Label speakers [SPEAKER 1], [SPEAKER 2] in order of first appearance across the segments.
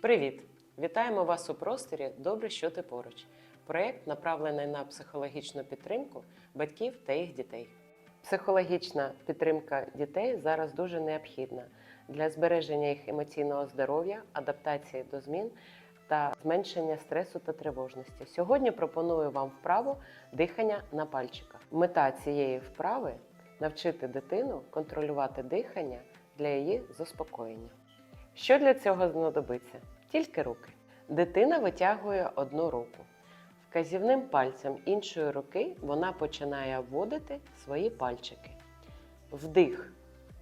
[SPEAKER 1] Привіт! Вітаємо вас у просторі Добре, що ти поруч. Проєкт направлений на психологічну підтримку батьків та їх дітей. Психологічна підтримка дітей зараз дуже необхідна для збереження їх емоційного здоров'я, адаптації до змін та зменшення стресу та тривожності. Сьогодні пропоную вам вправу дихання на пальчиках. Мета цієї вправи навчити дитину контролювати дихання для її заспокоєння. Що для цього знадобиться? Тільки руки. Дитина витягує одну руку. Вказівним пальцем іншої руки вона починає обводити свої пальчики. Вдих,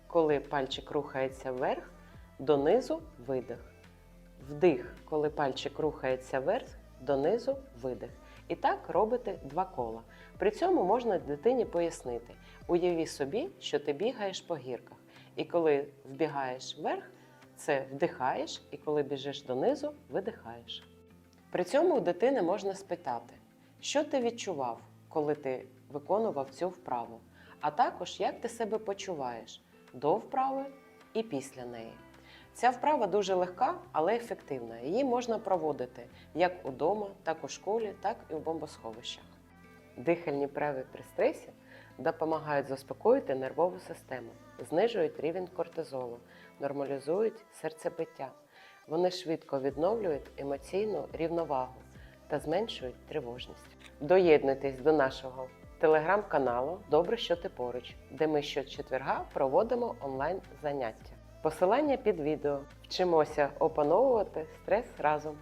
[SPEAKER 1] коли пальчик рухається вверх, донизу видих. Вдих, коли пальчик рухається вверх, донизу видих. І так робите два кола. При цьому можна дитині пояснити: уяви собі, що ти бігаєш по гірках. І коли вбігаєш вверх, це вдихаєш, і коли біжиш донизу, видихаєш. При цьому у дитини можна спитати, що ти відчував, коли ти виконував цю вправу, а також як ти себе почуваєш до вправи і після неї. Ця вправа дуже легка, але ефективна. Її можна проводити як удома, так у школі, так і у бомбосховищах. Дихальні вправи при стресі допомагають заспокоїти нервову систему, знижують рівень кортизолу, нормалізують серцебиття. Вони швидко відновлюють емоційну рівновагу та зменшують тривожність. Доєднуйтесь до нашого телеграм-каналу Добре, що ти поруч, де ми щочетверга проводимо онлайн заняття. Посилання під відео. Вчимося опановувати стрес разом.